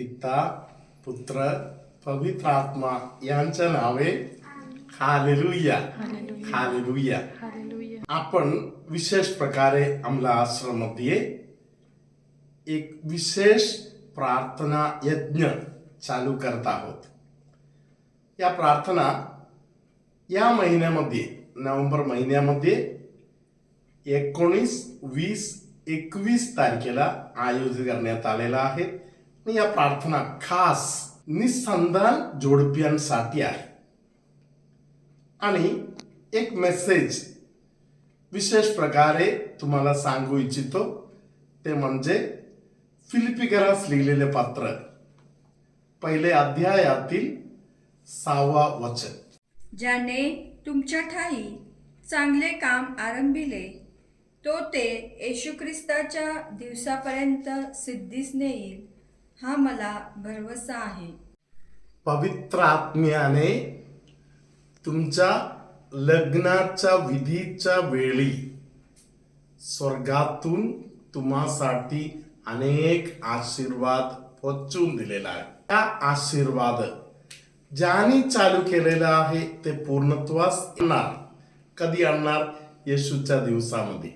पिता पुत्र पवित्र आत्मा यांच्या नावे हालेलुया. हालेलुया. आपण विशेष प्रकारे आमला आश्रममध्ये एक विशेष प्रार्थना यज्ञ चालू करत आहोत. या प्रार्थना या महिन्यामध्ये नोव्हेंबर महिन्यामध्ये एकोणीस वीस एकवीस तारखेला आयोजित करण्यात आलेला आहे. आणि या प्रार्थना खास निसंधान जोडप्यांसाठी आहे. आणि एक मेसेज विशेष प्रकारे तुम्हाला सांगू इच्छितो ते म्हणजे फिलिपिकरास लिहिलेले पात्र पहिले अध्यायातील सहावा वचन. ज्याने तुमच्या ठाई चांगले काम आरंभिले तो ते येशू ख्रिस्ताच्या दिवसापर्यंत सिद्धीस नेईल. हा मला भरवसा आहे. पवित्र आत्म्याने तुमच्या लग्नाच्या विधीच्या वेळी स्वर्गातून तुम्हासाठी अनेक आशीर्वाद पोचवून दिलेला आहे. त्या आशीर्वाद ज्याने चालू केलेला आहे ते पूर्णत्वास येणार. कधी आणणार? येशूच्या दिवसामध्ये.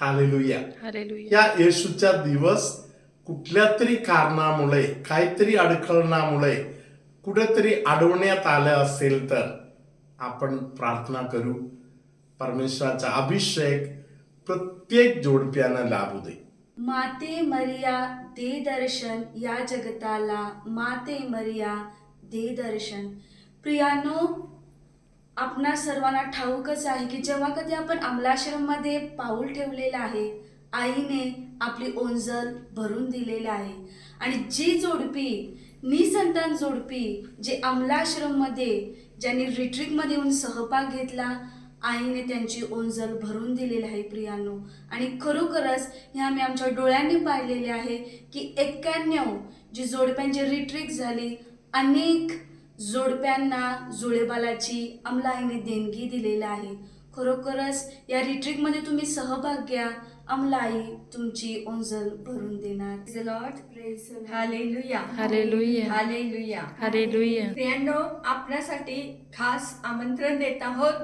हालेलुया. हालेलुया. या येशूचा दिवस कुठल्या तरी कारणामुळे काहीतरी अडखळणामुळे कुठेतरी अडवण्यात आलं असेल तर आपण प्रार्थना करू. परमेश्वराचा अभिषेक प्रत्येक जोडप्यानं लाभू दे. माते मरिया दे दर्शन या जगताला. माते मरिया दे दर्शन. प्रियानो आपणा सर्वांना ठाऊकच आहे की जेव्हा कधी आपण अमलाश्रममध्ये पाऊल ठेवलेलं आहे आईने आपली ओंजल भरून दिलेलं आहे. आणि जी जोडपी निसंतान जोडपी जे अमलाश्रममध्ये ज्यांनी रिट्रीटमध्ये येऊन सहभाग घेतला आईने त्यांची ओंजल भरून दिलेली आहे प्रियानो. आणि खरोखरच हे आम्ही आमच्या डोळ्यांनी पाहिलेले आहे की एक्क्याण्णव जी जोडप्यांची रिट्रीट झाली अनेक जोडप्यांना जुळेबालाची अमलाईने देणगी दिलेली आहे. खरोखरच या रिट्रीटमध्ये तुम्ही सहभाग घ्या. अमलाई तुमची ओंजल भरून देणार. Lord hallelujah hallelujah hallelujah hallelujah प्रियांनो आपल्यासाठी खास आमंत्रण देत आहोत.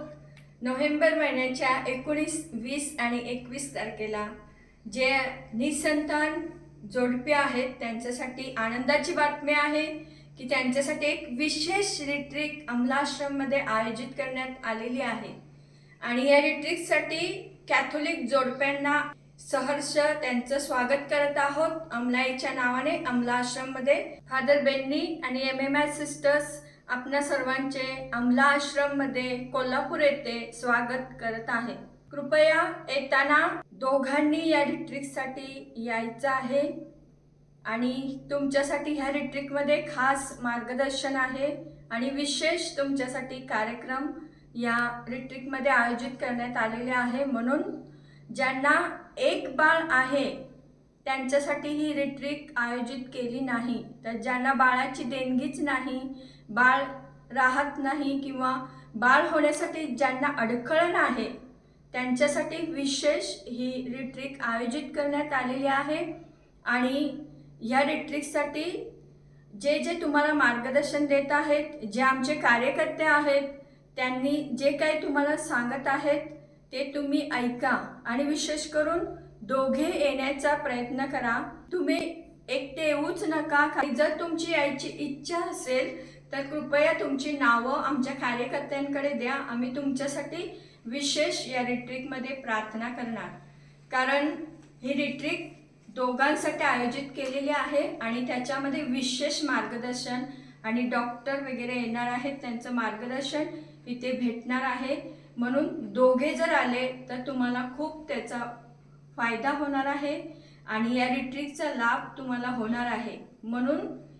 नोव्हेंबर महिन्याच्या एकोणीस वीस आणि एकवीस तारखेला जे निसंतान जोडपे आहेत त्यांच्यासाठी आनंदाची बातमी आहे की त्यांच्यासाठी एक विशेष रिट्रीट अमलाश्रममध्ये आयोजित करण्यात आलेली आहे. आणि या रिट्रीटसाठी कॅथोलिक जोडप्यांना सहर्ष त्यांचं स्वागत करत आहोत. अमलाईच्या नावाने अमला आश्रममध्ये फादर बेन्नी आणि एम एम आय सिस्टर्स आपल्या सर्वांचे अमला आश्रममध्ये कोल्हापूर येथे स्वागत करत आहे. कृपया येताना दोघांनी या रिट्रिकसाठी यायचं आहे. आणि तुमच्यासाठी ह्या रिट्रिकमध्ये खास मार्गदर्शन आहे. आणि विशेष तुमच्यासाठी कार्यक्रम या रिट्रीटमध्ये आयोजित करण्यात आलेले आहे. म्हणून ज्यांना एक बाळ आहे त्यांच्यासाठी ही रिट्रीट आयोजित केली नाही. तर ज्यांना बाळाची देणगीच नाही बाळ राहत नाही किंवा बाळ होण्यासाठी ज्यांना अडखळण आहे त्यांच्यासाठी विशेष ही रिट्रीट आयोजित करण्यात आलेली आहे. आणि ह्या रिट्रीटसाठी जे जे तुम्हाला मार्गदर्शन देत आहेत जे आमचे कार्यकर्ते आहेत त्यांनी जे काही तुम्हाला सांगत आहेत ते तुम्ही ऐका. आणि विशेष करून दोघे येण्याचा प्रयत्न करा. तुम्ही एकटे येऊच नका. जर तुमची यायची इच्छा असेल तर कृपया तुमची नावं आमच्या कार्यकर्त्यांकडे द्या. आम्ही तुमच्यासाठी विशेष या रिट्रीटमध्ये प्रार्थना करणार. कारण ही रिट्रीट दोघांसाठी आयोजित केलेली आहे आणि त्याच्यामध्ये विशेष मार्गदर्शन आणि डॉक्टर वगैरे येणार आहेत त्यांचं मार्गदर्शन इथे भेटणार आहे. म्हणून दोघे जर आले तर तुम्हाला खूप त्याचा फायदा होणार आहे आणि या रिट्रीटचा लाभ तुम्हाला होणार आहे. म्हणून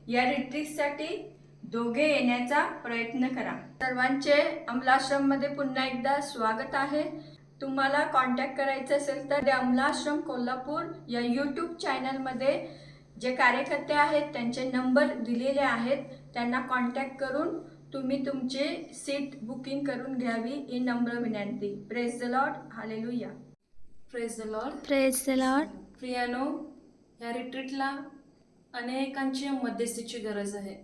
या रिट्रीटसाठी दोघे येण्याचा प्रयत्न करा. सर्वांचे अमलाश्रममध्ये पुन्हा एकदा स्वागत आहे. तुम्हाला कॉन्टॅक्ट करायचं असेल तर ते अमलाश्रम कोल्हापूर या यूट्यूब चॅनलमध्ये जे कार्यकर्ते आहेत त्यांचे नंबर दिलेले आहेत. त्यांना कॉन्टॅक्ट करून तुम्ही तुमचे सीट बुकिंग करून घ्यावी ही नम्र विनंती. Praise the lord hallelujah praise the lord praise the lord प्रियानो या रिट्रीटला अनेकांची मध्यस्थीची गरज आहे.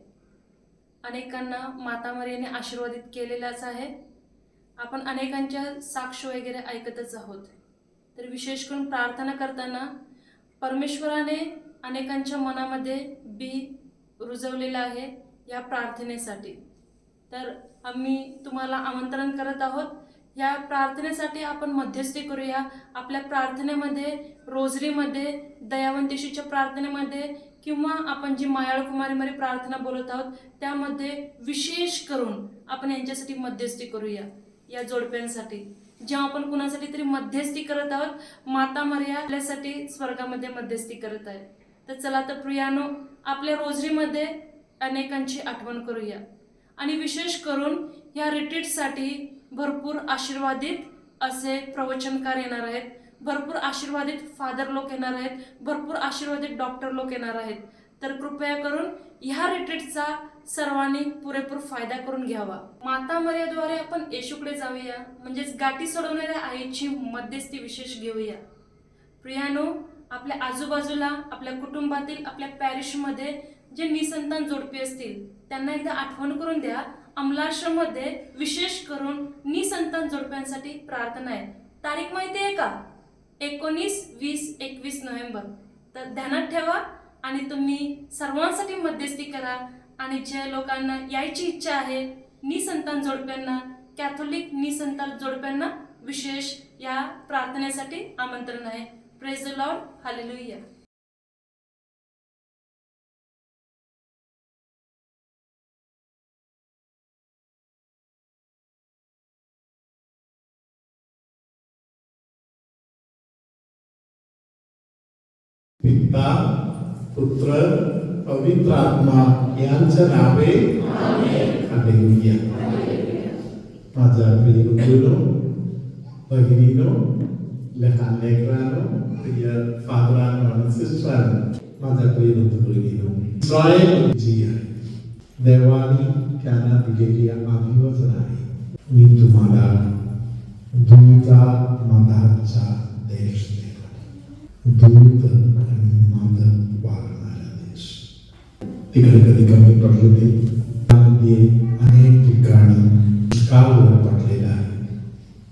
अनेकांना माता मरियाने आशीर्वादित केलेलाच आहे. आपण अनेकांच्या साक्ष वगैरे ऐकतच आहोत. तर विशेष करून प्रार्थना करताना परमेश्वराने अनेकांच्या मनामध्ये बी रुजवलेलं आहे या प्रार्थनेसाठी. तर आम्ही तुम्हाला आमंत्रण करत आहोत. या प्रार्थनेसाठी आपण मध्यस्थी करूया. आपल्या प्रार्थनेमध्ये रोजरीमध्ये दयावंतेशीच्या प्रार्थनेमध्ये किंवा आपण जी मायाळ कुमारीमध्ये प्रार्थना बोलत आहोत त्यामध्ये विशेष करून आपण यांच्यासाठी मध्यस्थी करूया. या जोडप्यांसाठी. जेव्हा आपण कुणासाठी तरी मध्यस्थी करत आहोत माता मर्या आपल्यासाठी स्वर्गामध्ये मध्यस्थी करत आहे. तर चला तर प्रियानो आपल्या रोजरीमध्ये अनेकांची आठवण करूया. आणि विशेष करून या रिट्रीटसाठी भरपूर आशीर्वादित असे प्रवचनकार येणार आहेत. भरपूर आशीर्वादित फादर लोक येणार आहेत. भरपूर आशीर्वादित डॉक्टर लोक येणार आहेत. तर कृपया करून ह्या रिट्रीटचा सर्वांनी पुरेपूर फायदा करून घ्यावा. माता मर्याद्वारे आपण येशूकडे जाऊया. म्हणजेच गाठी सोडवणाऱ्या आईची मध्यस्थी विशेष घेऊया. प्रियानो आपल्या आजूबाजूला आपल्या कुटुंबातील आपल्या पॅरिशमध्ये जे निसंतान जोडपी असतील त्यांना एकदा आठवण करून द्या. अमलाश्रममध्ये विशेष करून निसंतान जोडप्यांसाठी प्रार्थना आहे. तारीख माहिती आहे का? एकोणीस वीस एकवीस नोव्हेंबर. तर ध्यानात ठेवा आणि तुम्ही सर्वांसाठी मध्यस्थी करा. आणि ज्या लोकांना यायची इच्छा आहे निसंतान जोडप्यांना कॅथोलिक निसंतान जोडप्यांना विशेष या प्रार्थनेसाठी आमंत्रण आहे. प्रेज द लॉर्ड हालेलुया पिता पुत्र पवित्र आत्मा यांच्या नावे हालेलुया माझ्या प्रिय बंधूनो भगिनीनो लहान लेकरांनो प्रिय फादरांनो आणि सिस्टरांनो माझ्या प्रिय बंधू भगिनीनो इस्रायल जी आहे देवानी त्यांना दिलेली अभिवचन आहे मी तुम्हाला दूता मधाचा देश देणार दूत तिकडे कधी कमी पडले ते त्यामध्ये अनेक ठिकाणी कालवर पडलेला आहे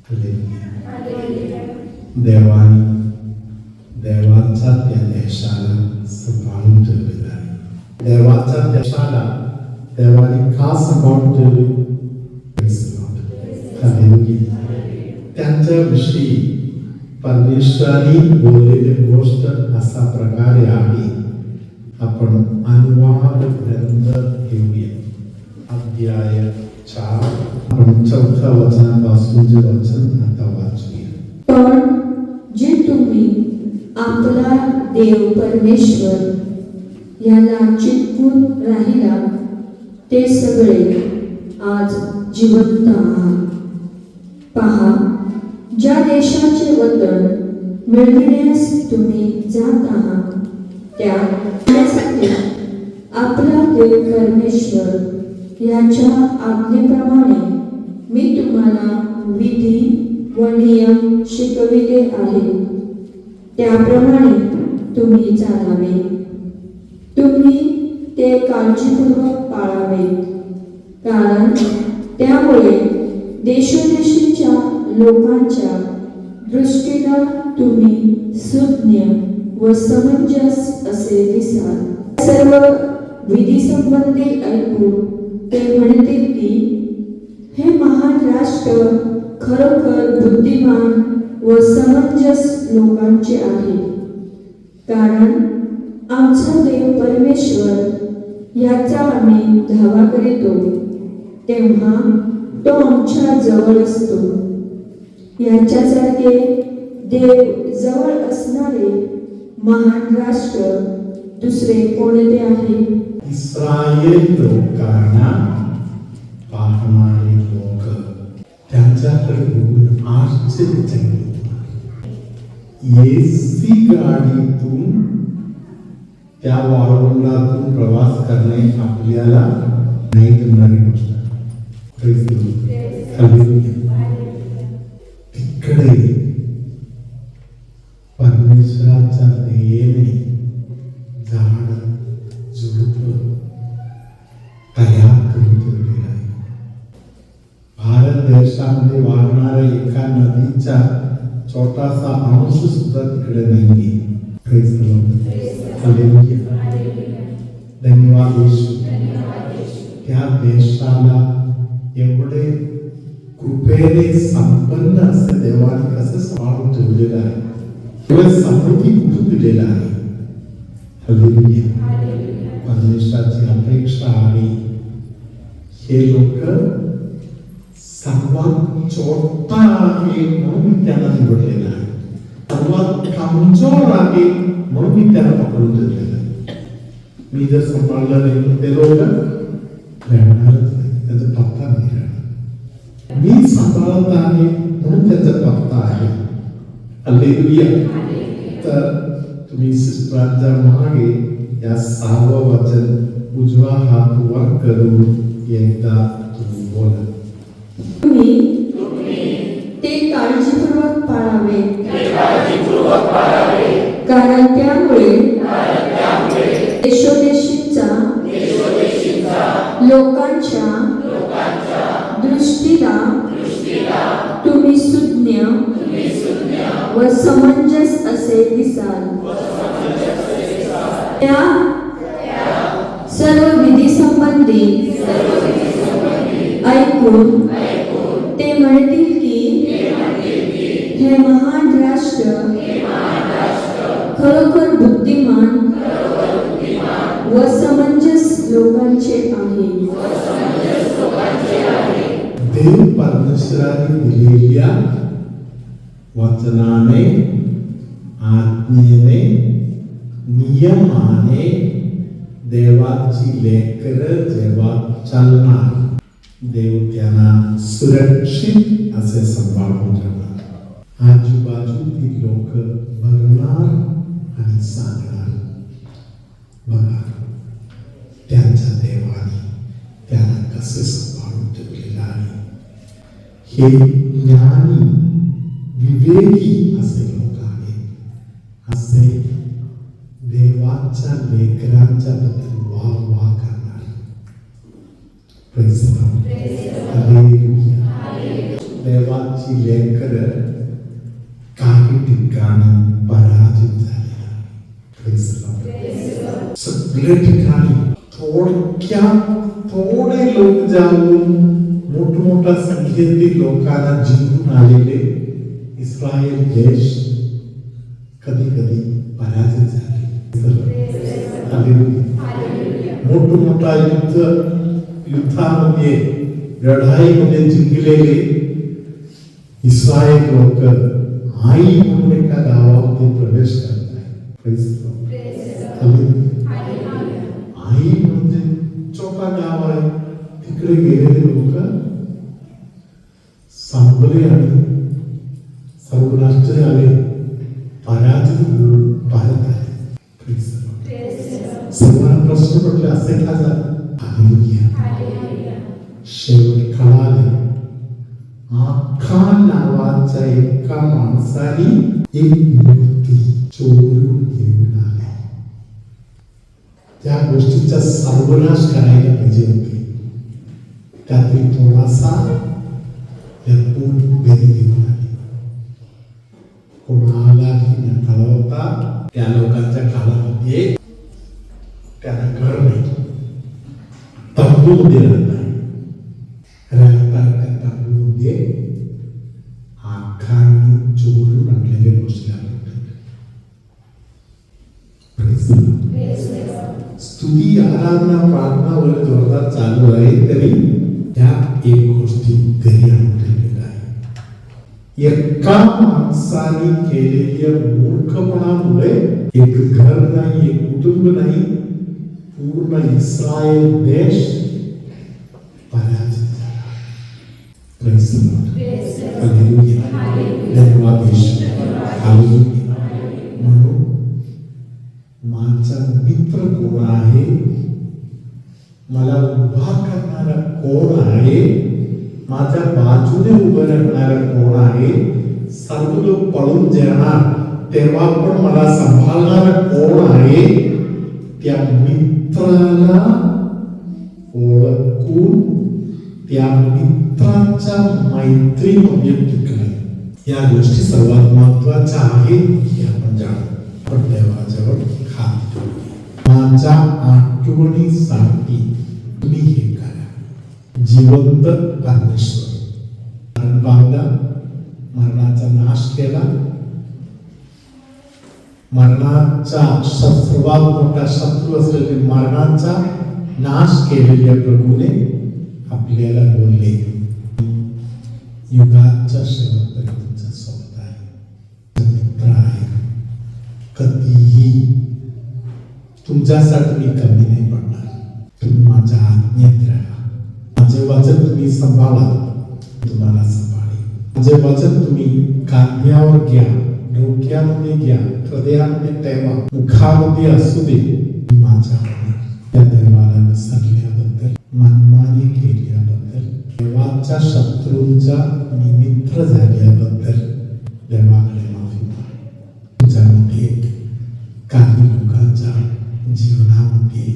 हालेलुया. देवाने देवाचा त्या देशाला सांभाळून ठेवलेला आहे देवाच्या देशाला देवाने का सांभाळून ठेवले Praise the Lord. हालेलुया. त्यांच्याविषयी परमेश्वराने बोललेली गोष्ट असा प्रकारे आहे आपण अनुवाद ग्रंथ घेऊया. अध्याय चार. आपण चौथ्या वचनापासून जे वचन आता वाचूया. पण जे तुम्ही आपला देव परमेश्वर याला चिटकून राहिला ते सगळे आज जिवंत आहात. पहा ज्या देशाचे वतन मिळविण्यास तुम्ही जात आहात त्या त्यासाठी आपला देव परमेश्वर याच्या आज्ञेप्रमाणे मी तुम्हाला विधी व नियम शिकविले आहे. त्याप्रमाणे तुम्ही चालावे. तुम्ही ते काळजीपूर्वक पाळावे. कारण त्यामुळे देशोदेशीच्या लोकांच्या दृष्टीला तुम्ही सुज्ञ व समंजस असे दिसाल. सर्व विधी संबंधी ऐकून ते म्हणतील की हे महान राष्ट्र खरोखर बुद्धिमान व समंजस लोकांचे आहे. कारण आमचा देव परमेश्वर याचा आम्ही धावा करीतो. तेव्हा तो आमच्या जवळ असतो. याच्यासारखे देव जवळ असणारे महान राष्ट्र दुसरे कोणते आहे? इस्रायल लोकांना पाहणारे लोक त्यांच्याकडे बघून आश्चर्यचकित एसी गाडीतून त्या वाळवंटातून प्रवास करणे आपल्याला नाही जमणारी गोष्ट. झाडाचा नेहमी झाड झुडप. तयार करून ठेवलेला आहे. भारत देशामध्ये वाहणाऱ्या एका नदीचा छोटासा अंश सुद्धा तिकडे नाही धन्यवाद येशू. त्या देशाला एवढे कृपेने संपन्न असं देवाने कसं सांभाळून ठेवलेलं आहे? Sakuti කුරුදු වෙලා හලෙලුයා පරිසත්‍ය අපේක්ෂාවයි ඒ ලෝක සම්වත් චෝට්ටාගේ මොනිතන දුරලලා සම්වත් කම්චෝරාගේ මොනිතන පොරුදු වෙලා මීද සම්බන්ධයෙන් දෙලෝක දැනනද පත්තන්නේ මේ සම්බන්ධතාවයේ මොනිතන පත්තාවේ हालेलुया तर तुम्ही सिस्टरांच्या मागे या सहावं वचन उजवा हात वर करून एकदा तुम्ही बोला. तुम्ही ते काळजीपूर्वक पाळावे. कारण त्यामुळे त्या सर्व विधी संबंधी। ऐकून। ते म्हणतील की, हे महान राष्ट्र खरोखर बुद्धिमान व समंजस लोकांचे आहे. देव परमेश्वराने दिलेल्या वचनाने आज्ञेने नियमाने देवाची लेकर जेव्हा चालणार देव त्यांना सुरक्षित असे सांभाळून ठेवणार आजूबाजूतील लोक बघणार आणि सांगणार बघा त्यांच्या देवाने त्यांना कसे सांभाळून ठेवलेलं आहे हे ज्ञानी विवेकी असे असे देवाच्या लेकरांच्या बद्दल वा वा करणार. देवाची लेकर काही ठिकाणी पराजित झाली सगळे ठिकाणी थोडक्यात थोडे लोक जाऊन मोठमोठ्या संख्येतील लोकांना जिंकून आलेले इस्रायल देश कधी कधी मोठमोठा युद्ध युद्धामध्ये लढाईमध्ये जिंकलेले इस्रायल लोक आई म्हणून एका गावामध्ये प्रवेश करत आहे आई म्हणजे चौका गाव आहे. तिकडे गेलेले लोक सांबले आणि सर्व राष्ट्र आले पराजित होऊन परत आले Praise the Lord. सर्वांना प्रश्न पडले असे का झालं Hallelujah. शेवट कळाले आखा नावाच्या एका माणसाने एक मूर्ती चोरून घेऊन आले त्या गोष्टीचा सर्वनाश करायला पाहिजे होते. त्यातील थोडासा लपून घरी घेऊन आले. कोणालाही न कळवता त्या लोकांच्या काळामध्ये म्हणजे त्याला घर नाही. तंबूमध्ये राहत नाही. एका माणसाने केलेल्या मूर्खपणामुळे एक घर नाही एक कुटुंब नाही पूर्ण इस्रायल देश पराजित झाला. म्हणून माझा मित्र कोण आहे? मला उभा करणारा कोण आहे? माझ्या बाजूने उभं राहणारा कोण आहे? सर्व लोक पळून जाणार. तेव्हा पण मला सांभाळणारा कोण आहे? त्या मित्राला ओळखून त्या मित्राच्या मैत्रीमध्ये टिकणे या गोष्टी सर्वात महत्त्वाच्या आहेत हे आपण जाणतो आपण देवाजवळ खात माझ्या आठवणीसाठी तुम्ही हे जिवंत कामेश्वर. मरण पावला मरणाचा नाश केला. मरणाचा श- मोठा शत्रू असलेले मरणाचा नाश केलेल्या प्रभूने आपल्याला बोलले. युगाच्या शेवटपर्यंत तुमचा सोबत आहे. मित्र आहे. कधीही तुमच्यासाठी मी कमी नाही पडणार. तुम्ही माझ्या आज्ञेत राहा वचन तुम्ही सांभाळा. तुम्हाला सांभाळे जे म्हणजे वचन तुम्ही कांद्यावर घ्या डोक्यामध्ये घ्या हृदयामध्ये ठेवा मुखामध्ये असू दे माझ्या त्या देवाला विसरल्याबद्दल मनमानी केल्याबद्दल देवाच्या शत्रूंचा निमित्र झाल्याबद्दल देवाकडे माफी तुझ्यामध्ये काही लोकांच्या जीवनामध्ये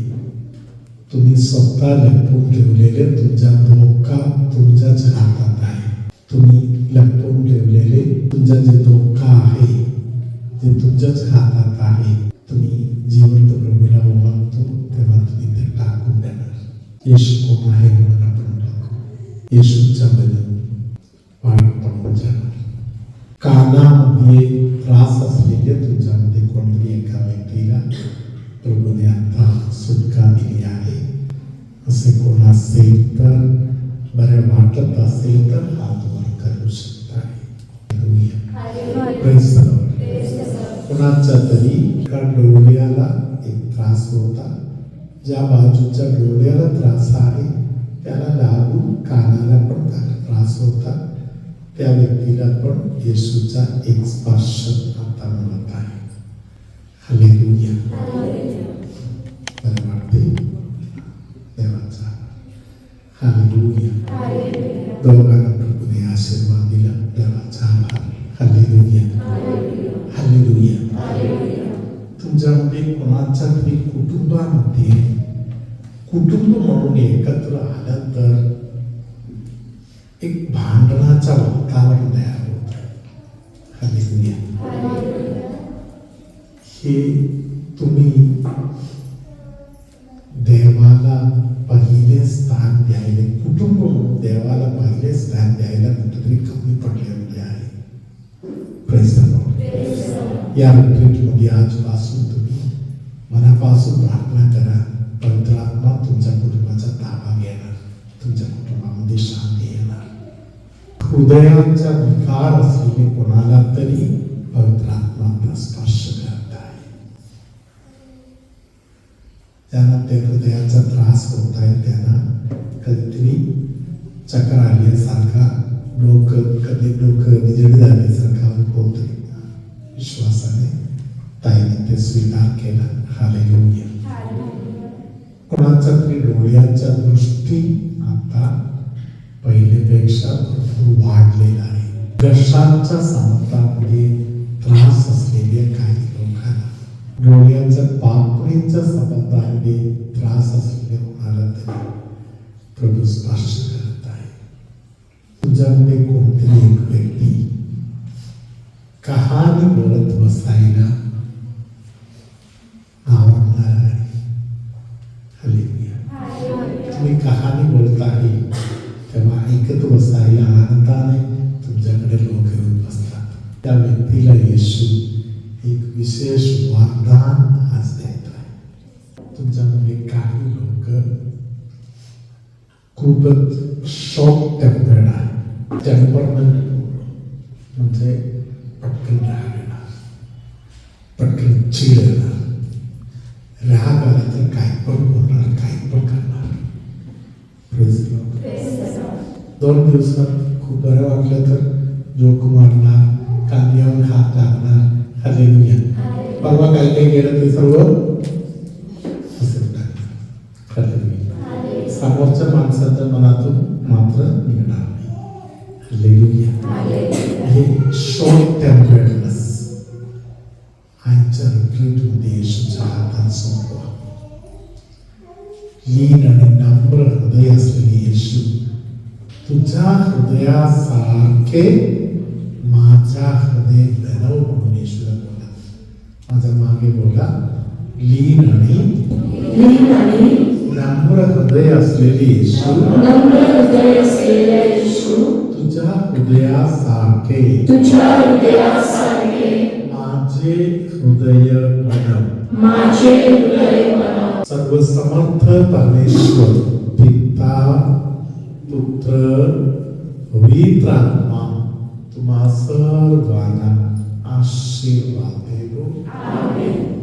तुम्ही स्वतः लपवून ठेवलेले तुमचा धोका तुमच्याच हातात आहे तुम्ही लपवून ठेवलेले तुमचा जे धोका आहे जे तुमच्याच हातात आहे तुम्ही जिवंत प्रभूला ओळखतो तेव्हा तुम्ही ते टाकून देणार येशू कोण आहे म्हणून आपण टाकू येशूच्या कोण असेल तर बरं वाटत असेल तर हात वर करू शकता. कोणाच्या तरी एका डोळ्याला एक त्रास होता. ज्या बाजूच्या डोळ्याला त्रास आहे त्याला लागून कानाला पण त्रास होता. त्या व्यक्तीला पण येशूचा एक स्पर्श आता मिळत आहे. हालेलुया हालेलुया दोघांना प्रभूने आशीर्वाद दिला देवाचा आभार हालेलुया हालेलुया तुमच्यामध्ये कोणाच्या तरी कुटुंबामध्ये कुटुंब म्हणून एकत्र आलं तर एक भांडणाचा वातावरण तयार होत दुनिया हे तुम्ही स्थान द्यायला कमी पडलेले आहे या रिट्रीटमध्ये आजपासून तुम्ही मनापासून प्रार्थना करा पवित्र आत्मा तुमच्या कुटुंबाचा ताबा घेणार तुमच्या कुटुंबामध्ये शांती येणार. हृदयाचा विकार असलेले कोणाला तरी पवित्र आत्मा स्पर्श करत आहे. ज्यांना त्या हृदयाचा त्रास होत आहे त्यांना कधीतरी चक्र आल्यासारखा लोक कधी डोकं निजड झाल्यासारखा बोलते विश्वासाने ताईने ते स्वीकार केला. हालेलुया कोणाचा तरी डोळ्यांच्या दृष्टी आता पहिलेपेक्षा भरपूर वाढलेला आहे. दशांच्या समतामध्ये त्रास असलेल्या काही लोकांना डोळ्यांच्या पापणीच्या संबंधामध्ये त्रास असलेल्या कोणाला तरी प्रभू स्पर्श करत तुझ्यामध्ये कोणतरी एक व्यक्ती कहाणी बोलत बसायला आवडणार आहे तुम्ही कहाणी बोलत आहे तेव्हा ऐकत बसायला आनंदाने तुमच्याकडे लोक येऊन बसतात. त्या व्यक्तीला येशू एक विशेष वरदान आज देत आहे. तुमच्यामध्ये काही लोक खूपच शॉक टेम्पर्ड आहे टेम्परमेंट म्हणजे पटकन राग येणार पटकन चिड येणार राग आला तर काय पण बोलणार काय पण करणार Praise the Lord. दोन दिवसात खूप बरं वाटलं तर जोक मारणार कांद्यावर हात लागणार हालेलुया परवा काय काय गेलं ते सर्व समोरच्या माणसाच्या मनातून मात्र निघणार नाही हालेलुया हे शॉर्ट टेम्परेटनेस आजच्या रिट्रीटमध्ये येशूच्या हातात सोपवा लीन आणि नम्र हृदय असलेले येशू तुझ्या हृदयासारखे माझ्या हृदय बनव म्हणून येशूला बोला माझ्या मागे बोला लीन आणि लीन आणि नम्र हृदय असलेली येशू तुझ्या हृदयासारखे. तुझ्या हृदयासारखे. माझे हृदय बनव. माझे हृदय बनव. सर्वसमर्थ परमेश्वर पिता पुत्र पवित्र आत्मा तुम्हा सर्वांना आशीर्वाद देवो